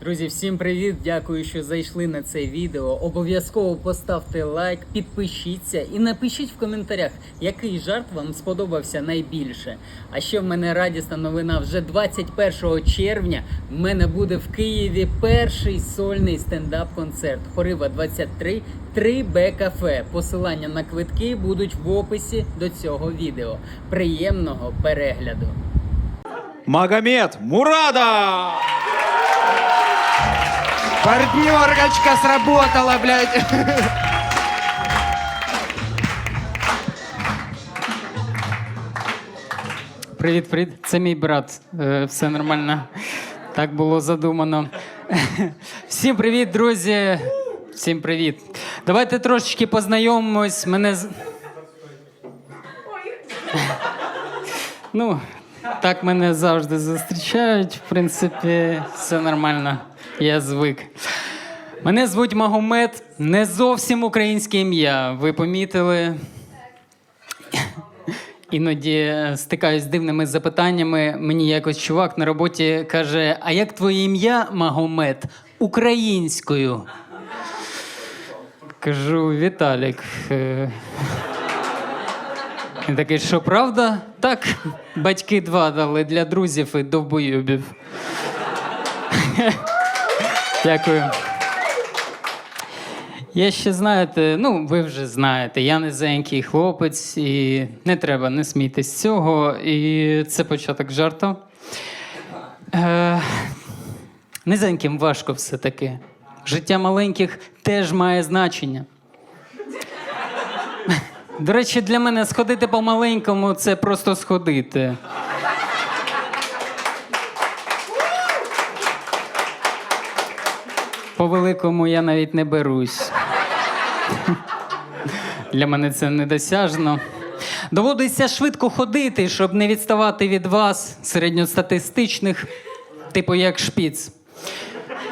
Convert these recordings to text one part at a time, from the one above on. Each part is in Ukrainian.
Друзі, всім привіт! Дякую, що зайшли на це відео. Обов'язково поставте лайк, підпишіться і напишіть в коментарях, який жарт вам сподобався найбільше. А ще в мене радісна новина. Вже 21 червня в мене буде в Києві перший сольний стендап-концерт Хорива 23 3Б кафе. Посилання на квитки будуть в описі до цього відео. Приємного перегляду! Магомед Мурада! Партнерочка сработала, блядь. Привіт, привіт. Це мій брат. Е, Все нормально. Так було задумано. Всім привіт, друзі. Всім привіт. Давайте трошечки познайомимось. Мене з- Ну, так мене завжди зустрічають. В принципі, все нормально. Я звик. Мене звуть Магомед, не зовсім українське ім'я. Ви помітили? Іноді е, стикаюсь з дивними запитаннями. Мені якось чувак на роботі каже: А як твоє ім'я Магомед українською? Кажу, Віталік. е, Він такий, що правда? Так, батьки два дали для друзів і довбойобів. Дякую. Я ще знаєте, ну ви вже знаєте, я низенький хлопець, і не треба не смійтесь з цього. І це початок жарту. Е, низеньким важко все-таки. Життя маленьких теж має значення. До речі, для мене сходити по маленькому це просто сходити. По великому я навіть не берусь. Для мене це недосяжно. Доводиться швидко ходити, щоб не відставати від вас, середньостатистичних, типу як шпіц.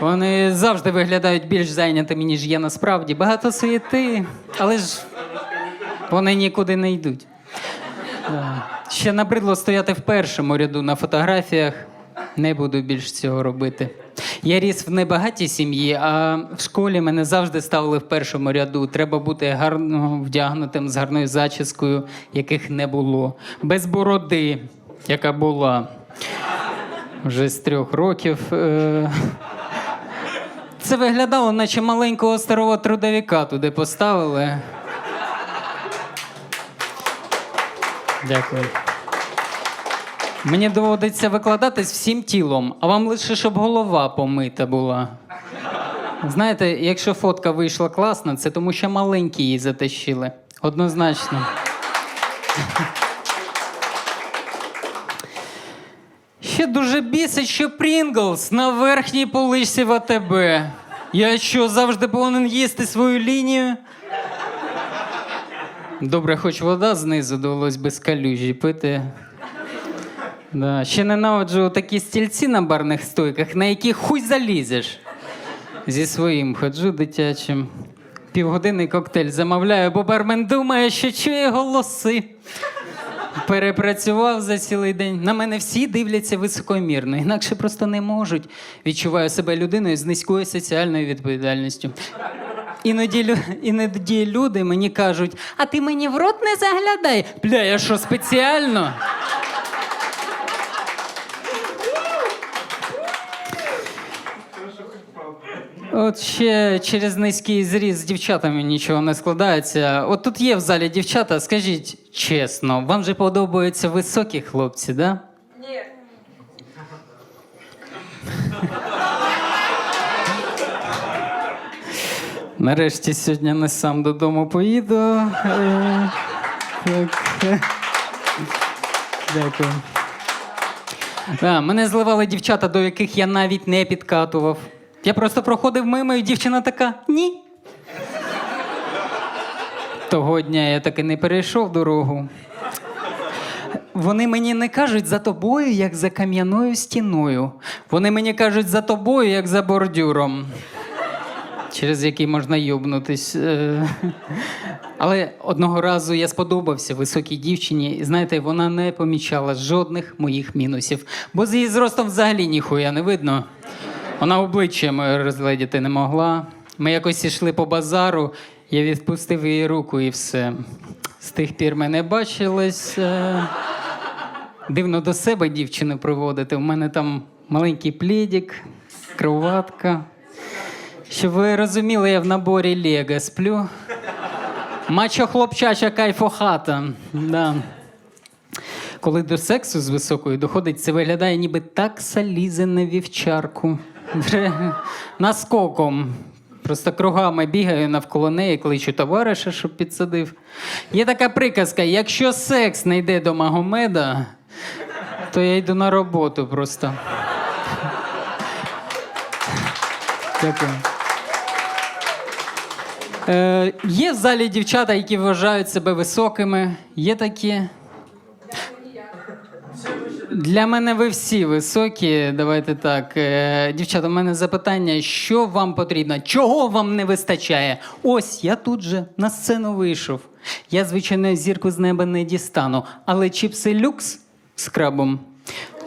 Вони завжди виглядають більш зайнятими, ніж є насправді. Багато суєти, але ж вони нікуди не йдуть. Ще набридло стояти в першому ряду на фотографіях. Не буду більш цього робити. Я ріс в небагатій сім'ї, а в школі мене завжди ставили в першому ряду. Треба бути гарно вдягнутим з гарною зачіскою, яких не було. Без бороди, яка була вже з трьох років. Е- Це виглядало, наче маленького старого трудовика туди поставили. Дякую. Мені доводиться викладатись всім тілом, а вам лише щоб голова помита була. Знаєте, якщо фотка вийшла класна, це тому що маленькі її затащили. Однозначно. Ще дуже бісить, що Прінглс на верхній поличці в АТБ. Я що, завжди повинен їсти свою лінію? Добре, хоч вода знизу довелось без калюжі пити. Да. Ще ненавиджу такі стільці на барних стойках, на які хуй залізеш. Зі своїм ходжу дитячим. Півгодини коктейль замовляю, бо бармен думає, що чує голоси. Перепрацював за цілий день. На мене всі дивляться високомірно, інакше просто не можуть. Відчуваю себе людиною з низькою соціальною відповідальністю. Іноді, лю- іноді люди мені кажуть, а ти мені в рот не заглядай. Бля, я що спеціально? От ще через низький зріст з дівчатами нічого не складається. От тут є в залі дівчата, скажіть чесно, вам же подобаються високі хлопці, да? Ні. Нарешті сьогодні не сам додому поїду. Е, так. Дякую. Да, мене зливали дівчата, до яких я навіть не підкатував. Я просто проходив мимо, і дівчина така ні. Того дня я таки не перейшов дорогу. Вони мені не кажуть за тобою, як за кам'яною стіною. Вони мені кажуть за тобою, як за бордюром через який можна йобнутись. Е, Але одного разу я сподобався високій дівчині, і знаєте, вона не помічала жодних моїх мінусів, бо з її зростом взагалі ніхуя не видно. Вона обличчя моє розгледіти не могла. Ми якось йшли по базару, я відпустив її руку і все. З тих пір ми не бачились. Е, Дивно до себе дівчину приводити. У мене там маленький плідік, кроватка. Щоб ви розуміли, я в наборі Лего сплю. Мачо хлопчача кайфохата. Да. Коли до сексу з високою доходить, це виглядає ніби такса лізе на вівчарку. Наскоком. Просто кругами бігаю навколо неї, кличу товариша, щоб підсадив. Є така приказка: якщо секс не йде до Магомеда, то я йду на роботу просто. Дякую. Е, є в залі дівчата, які вважають себе високими. Є такі. Для мене ви всі високі. Давайте так. Е, дівчата, у мене запитання: що вам потрібно? Чого вам не вистачає? Ось я тут же на сцену вийшов. Я, звичайно, зірку з неба не дістану, але чіпси люкс з крабом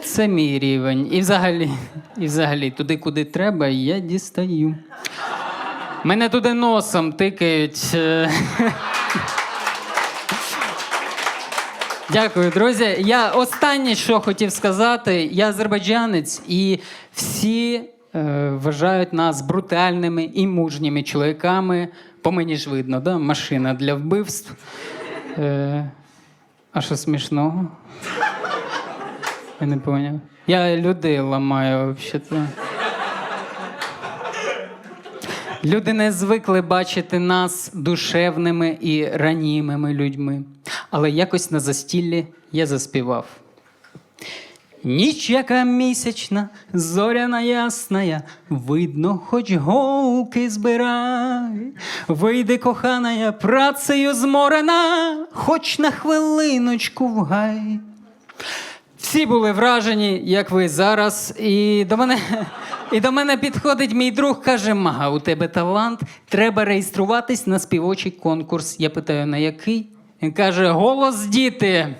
це мій рівень. І взагалі, і взагалі, туди, куди треба, я дістаю. Мене туди носом тикають. е. Дякую, друзі. Я останнє, що хотів сказати, я азербайджанець, і всі е, вважають нас брутальними і мужніми чоловіками. По мені ж видно, да? машина для вбивств. Е, а що смішного? Я не поняв. Я людей ламаю взагалі. Люди не звикли бачити нас душевними і ранімими людьми. Але якось на застіллі я заспівав. Ніч яка місячна, зоряна ясная, видно, хоч голки збирай. Вийди, коханая, працею зморена, хоч на хвилиночку в гай. Всі були вражені, як ви зараз. І до мене, і до мене підходить мій друг, каже: Мага, у тебе талант, треба реєструватись на співочий конкурс. Я питаю, на який? Він каже: Голос діти.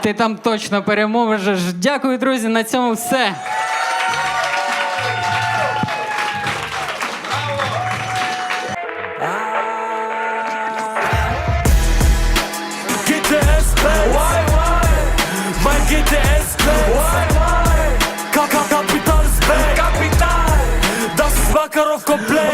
Ти там точно переможеш. Дякую, друзі. На цьому все. Makarov complain.